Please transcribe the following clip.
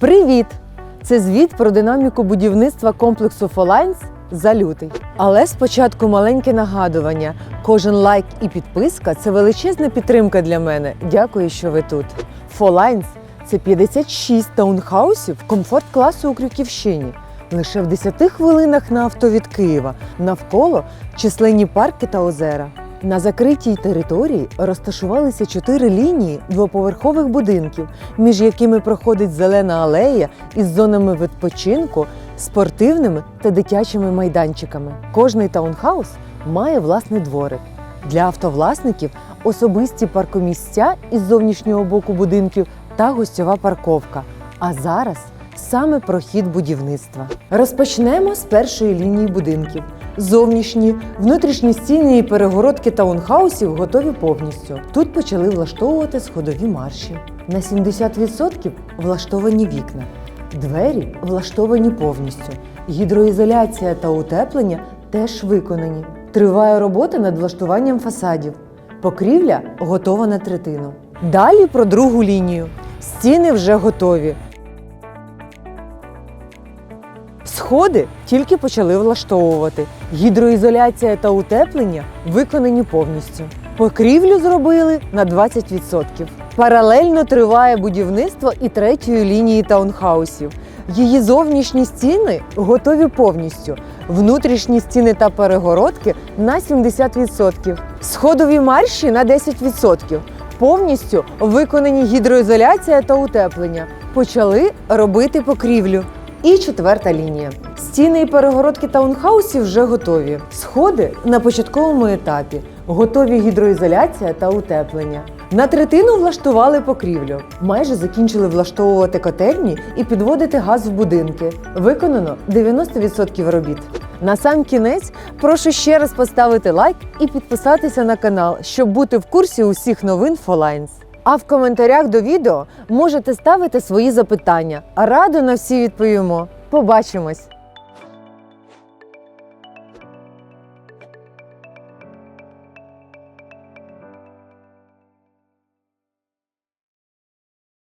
Привіт! Це звіт про динаміку будівництва комплексу Фолайнс за лютий. Але спочатку маленьке нагадування: кожен лайк і підписка це величезна підтримка для мене. Дякую, що ви тут. Фолайнс це 56 таунхаусів комфорт класу у Крюківщині. Лише в 10 хвилинах на авто від Києва, навколо численні парки та озера. На закритій території розташувалися чотири лінії двоповерхових будинків, між якими проходить зелена алея із зонами відпочинку, спортивними та дитячими майданчиками. Кожний таунхаус має власний дворик. Для автовласників особисті паркомісця із зовнішнього боку будинків та гостьова парковка. А зараз саме про хід будівництва. Розпочнемо з першої лінії будинків. Зовнішні, внутрішні стіни і перегородки таунхаусів готові повністю. Тут почали влаштовувати сходові марші. На 70% влаштовані вікна. Двері влаштовані повністю. Гідроізоляція та утеплення теж виконані. Триває робота над влаштуванням фасадів. Покрівля готова на третину. Далі про другу лінію. Стіни вже готові. Сходи тільки почали влаштовувати. Гідроізоляція та утеплення виконані повністю. Покрівлю зробили на 20%. Паралельно триває будівництво і третьої лінії таунхаусів. Її зовнішні стіни готові повністю. Внутрішні стіни та перегородки на 70%. Сходові марші на 10%. Повністю виконані гідроізоляція та утеплення. Почали робити покрівлю. І четверта лінія. Стіни і перегородки таунхаусів вже готові. Сходи на початковому етапі. Готові гідроізоляція та утеплення. На третину влаштували покрівлю. Майже закінчили влаштовувати котельні і підводити газ в будинки. Виконано 90% робіт. На сам кінець прошу ще раз поставити лайк і підписатися на канал, щоб бути в курсі усіх новин Фолайнс. А в коментарях до відео можете ставити свої запитання. Радо на всі відповімо. Побачимось!